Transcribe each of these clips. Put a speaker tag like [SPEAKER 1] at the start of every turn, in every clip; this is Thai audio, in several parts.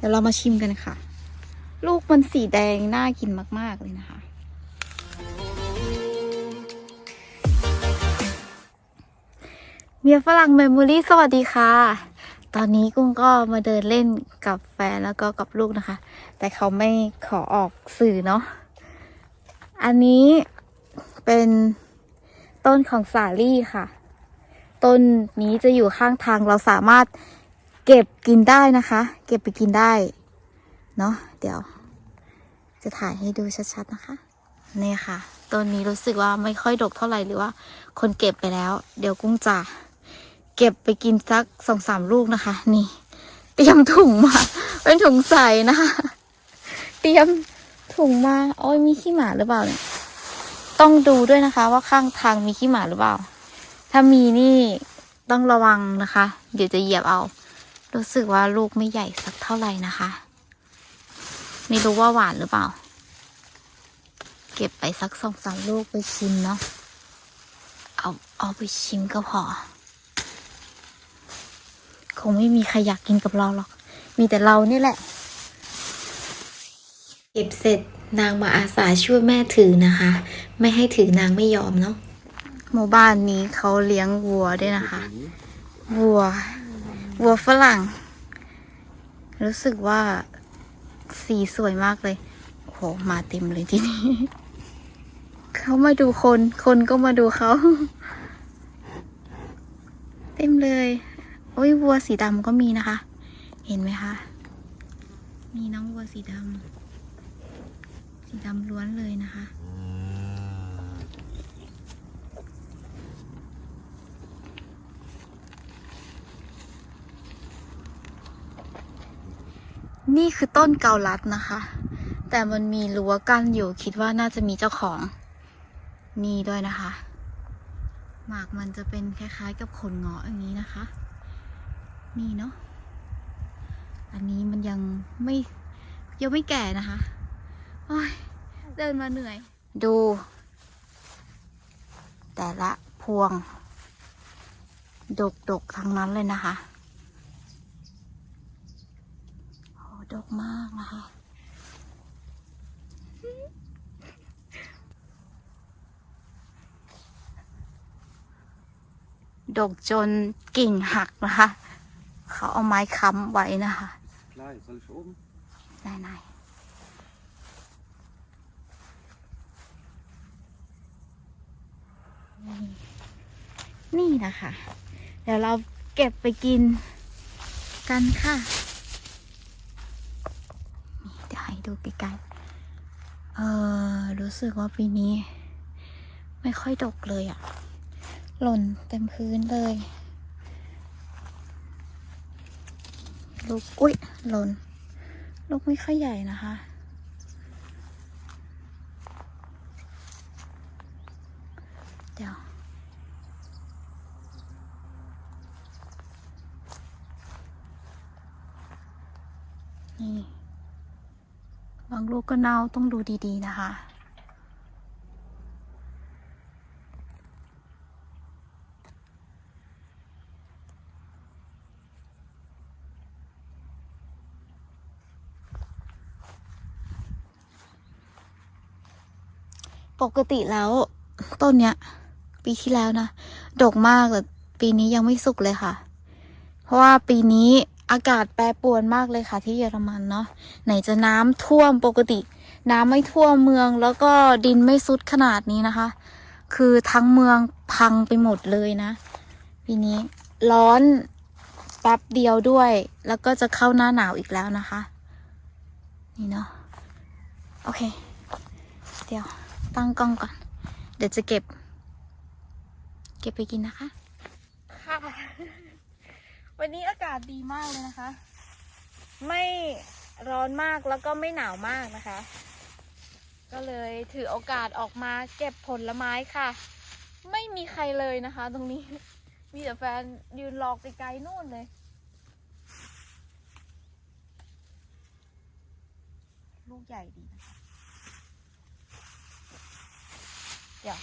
[SPEAKER 1] เดี๋ยวเรามาชิมกันค่ะ ลูกมันสีแดงน่ากินมาก ๆ เลยนะคะ เมียฝรั่งเมมโมรี่สวัสดีค่ะ ตอนนี้กุ้งก็มาเดินเล่นกับแฟนแล้วก็กับลูกนะคะ แต่เขาไม่ขอออกสื่อเนาะ อันนี้เป็นต้นของสาลี่ค่ะ ต้นนี้จะอยู่ข้างทางเราสามารถ เก็บกินได้นะคะ เก็บไปกินได้ เนาะเดี๋ยว จะถ่ายให้ดูชัดๆนะคะนี่ค่ะต้นนี้รู้สึกว่าไม่ค่อยดกเท่าไหร่หรือว่า คนเก็บไปแล้ว เดี๋ยวกุ้งจะเก็บไปกินสักสองสามลูกนะคะ นี่ เตรียมถุงมาเป็นถุงใส่นะคะเตรียมถุงมาโอ้ยมีขี้หมาหรือเปล่าเนี่ยต้องดูด้วยนะคะ ว่าข้างทางมีขี้หมาหรือเปล่า ถ้ามีนี่ต้องระวังนะคะ เดี๋ยวจะเหยียบเอา รู้สึกว่าลูกไม่ใหญ่สักเท่าไหร่นะคะ ไม่รู้ว่าหวานหรือเปล่า เก็บไปสักสองสามลูกไปชิมเนาะเอาเอาไปชิมก็พอ คงไม่มีใครอยากกินกับเราหรอก มีแต่เรานี่แหละ
[SPEAKER 2] เก็บเสร็จนางมาอาสาช่วยแม่ถือนะคะ ไม่ให้ถือนางไม่ยอมเนาะ
[SPEAKER 1] หมู่บ้านนี้เขาเลี้ยงวัวด้วยนะคะ วัว วัวฝรั่ง รู้สึกว่าสีสวยมากเลยโหมาเต็มเลยที่นี่เขามาดูคน คนก็มาดูเขา เต็มเลย โอ้ยวัวสีดำก็มีนะคะ เห็นไหมคะ มีน้องวัวสีดำสีดำล้วนเลยนะคะ นี่คือต้นเกาลัดนะคะ แต่มันมีรั้วกั้นอยู่คิดว่าน่าจะมีเจ้าของ นี่ด้วยนะคะ หมากมันจะเป็นคล้ายๆกับขนเงาะอย่างนี้นะคะ นี่เนาะอันนี้มันยังไม่ยังไม่แก่นะคะเดินมาเหนื่อย ดู แต่ละพวง ดกๆทั้งนั้นเลยนะคะ โห ดกมากนะคะ ดกจนกิ่งหักนะคะ เขาเอาไม้ค้ำไว้นะคะ
[SPEAKER 3] Klar, jetzt soll ich oben.
[SPEAKER 1] นายนายนี่นะคะ เดี๋ยวเราเก็บไปกินกันค่ะ นี่เดี๋ยวให้ดูใกลๆเออรู้สึกว่าปีนี้ ไม่ค่อยดกเลยอะหล่นเต็มพื้นเลย ลูก อุ้ยหล่น ลูกไม่ค่อยใหญ่นะคะเดี๋ยวนี่ บางลูกก็เน่าต้องดูดีๆนะคะ ปกติแล้วต้นเนี้ย ปีที่แล้วนะ ดกมากแต่ปีนี้ยังไม่สุกเลยค่ะ เพราะว่าปีนี้ อากาศแปรปรวนมากเลยค่ะที่เยอรมันเนาะไหนจะน้ำท่วมปกติ น้ำไม่ท่วมเมืองแล้วก็ดินไม่ซุดขนาดนี้นะคะ คือทั้งเมืองพังไปหมดเลยนะปีนี้ร้อนแป๊บเดียวด้วย แล้วก็จะเข้าหน้าหนาวอีกแล้วนะคะ นี่เนาะโอเค เดี๋ยวตั้งกล้องก่อน เดี๋ยวจะเก็บ เก็บไปกินนะคะค่ะ วันนี้อากาศดีมากเลยนะคะ ไม่ร้อนมากแล้วก็ไม่หนาวมากนะคะ ก็เลยถือโอกาสออกมาเก็บผลไม้ค่ะ ไม่มีใครเลยนะคะ ตรงนี้ มีแต่แฟนยืนรอไกลๆนู่นเลย ลูกใหญ่ดีนะคะ เดี๋ยว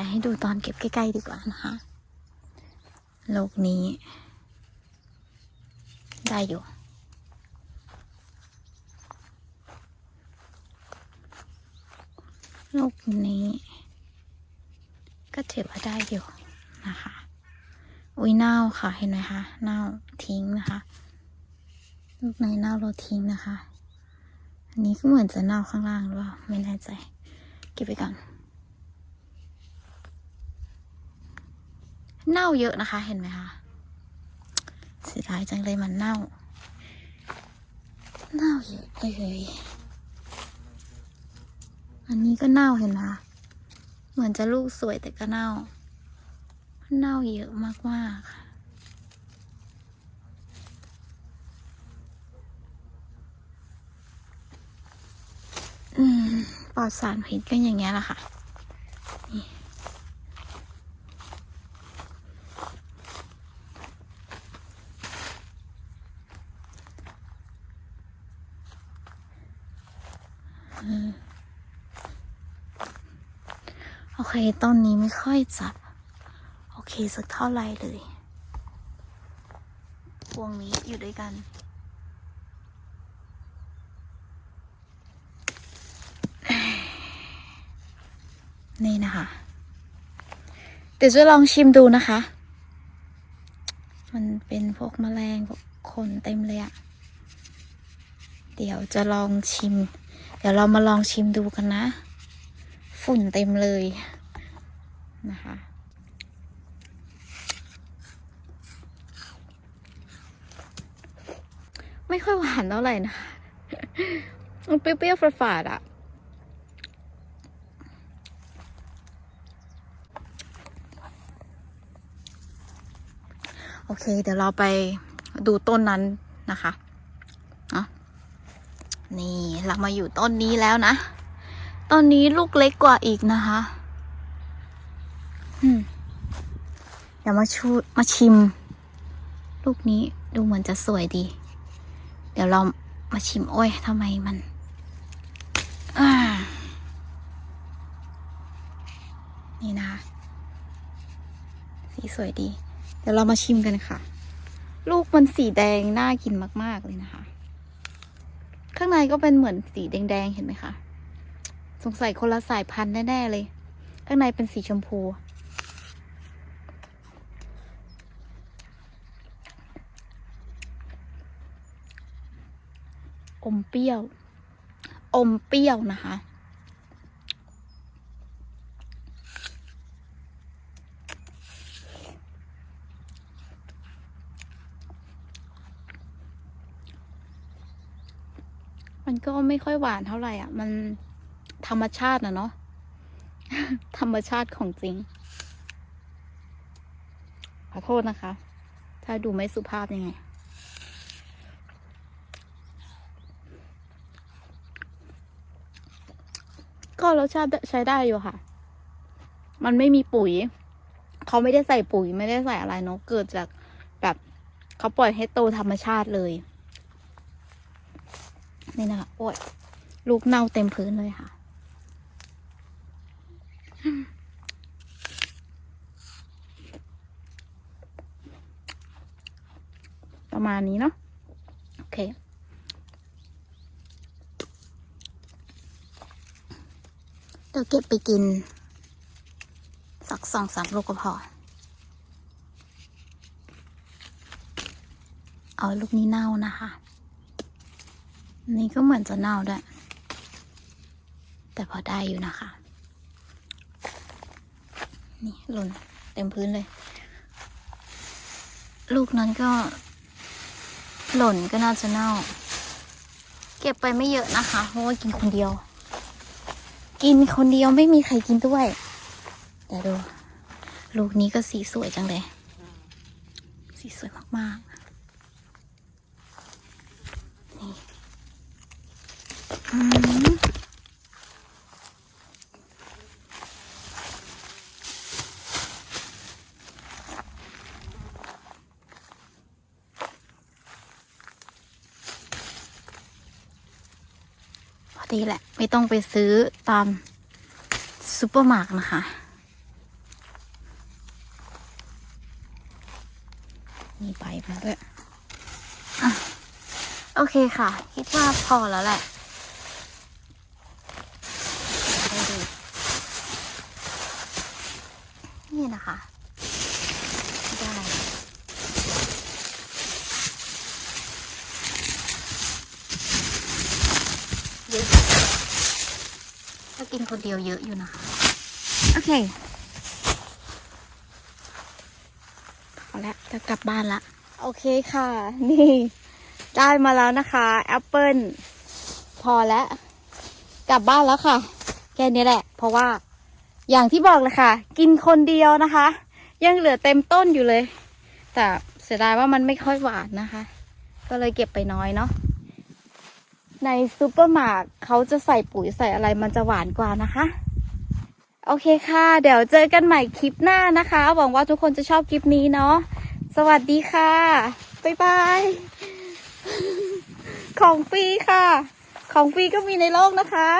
[SPEAKER 1] ายให้ดูตอนเก็บใกล้ ๆ ดีกว่านะคะโลกนี้ ได้อยู่โลกนี้ ก็ถือว่าได้อยู่นะคะ อุ้ยเน่าค่ะ เห็นไหมคะ เน่าทิ้งนะคะ ลูกในเน่าเราทิ้งนะคะ อันนี้ก็เหมือนจะเน่าข้างล่างหรือเปล่า ไม่แน่ใจ เก็บไปก่อน เน่าเยอะนะคะ เห็นไหมคะเสียดายจังเลยมันเน่า เน่าเยอะเลยอันนี้ก็เน่าเห็นไหมเหมือนจะลูกสวยแต่ก็เน่า เน่าเยอะมากๆค่ะอืมปลอดสารพิษก็อย่างเงี้ยแหละค่ะนี่ โอเคต้นนี้ไม่ค่อยจับโอเคสักเท่าไหร่เลยพวงนี้อยู่ด้วยกัน นี่นะคะ เดี๋ยวจะลองชิมดูนะคะ มันเป็นพวกแมลงพวกขนเต็มเลยอะเดี๋ยวจะลองชิม เดี๋ยวเรามาลองชิมดูกันนะ ฝุ่นเต็มเลยนะคะไม่ค่อยหวานเท่าไหร่นะมันเปรี้ยวๆฝาดๆอะโอเค เดี๋ยวเราไปดูต้นนั้นนะคะเนาะ นี่เรามาอยู่ต้นนี้แล้วนะ ต้นนี้ลูกเล็กกว่าอีกนะคะอืมเดี๋ยวมาชูมาชิม ลูกนี้ดูเหมือนจะสวยดี เดี๋ยวเรามาชิมโอ้ยทำไมมันนี่นะคะสีสวยดี เดี๋ยวเรามาชิมกันค่ะ ลูกมันสีแดงน่ากินมาก ๆ เลยนะคะ ข้างในก็เป็นเหมือนสีแดงๆ เห็นไหมคะ สงสัยคนละสายพันธุ์แน่ๆเลย ข้างในเป็นสีชมพู อมเปรี้ยว อมเปรี้ยวนะคะ มันก็ไม่ค่อยหวานเท่าไหร่อะ มันธรรมชาตินะเนาะธรรมชาติของจริง ขอโทษนะคะ ถ้าดูไม่สุภาพยังไง ก็รสชาติใช้ได้อยู่ค่ะ มันไม่มีปุ๋ย เขาไม่ได้ใส่ปุ๋ยไม่ได้ใส่อะไรเนาะเกิดจากแบบเขาปล่อยให้โตธรรมชาติเลย นี่นะคะโอ้ยลูกเน่าเต็มพื้นเลยค่ะ ประมาณนี้เนาะโอเคเดี๋ยวเก็บไปกิน สักสองสามลูกก็พอ เอาลูกนี้เน่านะคะ นี่ก็เหมือนจะเน่าด้วย แต่พอได้อยู่นะคะ นี่หล่นเต็มพื้นเลย ลูกนั้นก็ หล่นก็น่าจะเน่า เก็บไปไม่เยอะนะคะ เพราะว่ากินคนเดียว กินคนเดียวไม่มีใครกินด้วย แต่ดู ลูกนี้ก็สีสวยจังเลย สีสวยมากๆ ดีแหละ ไม่ต้องไปซื้อตามซูเปอร์มาร์กนะคะ มีใบมาด้วย โอเคค่ะ คิดว่าพอแล้วแหละ นี่นะคะ ได้ เยอะถ้ากินคนเดียวเยอะอยู่นะคะ โอเคพอแล้วจะกลับบ้านละ โอเคค่ะ นี่ ได้มาแล้วนะคะแอปเปิลพอแล้ว กลับบ้านแล้วค่ะ แค่นี้แหละ เพราะว่า อย่างที่บอกเลยค่ะ กินคนเดียวนะคะ ยังเหลือเต็มต้นอยู่เลย แต่เสียดายว่ามันไม่ค่อยหวานนะคะ ก็เลยเก็บไปน้อยเนาะในซูเปอร์มาร์ทเขาจะใส่ปุ๋ยใส่อะไรมันจะหวานกว่านะคะ โอเคค่ะ เดี๋ยวเจอกันใหม่คลิปหน้านะคะ หวังว่าทุกคนจะชอบคลิปนี้เนาะสวัสดีค่ะ บ๊ายบาย ของฟรีค่ะ ของฟรีก็มีในโลกนะคะ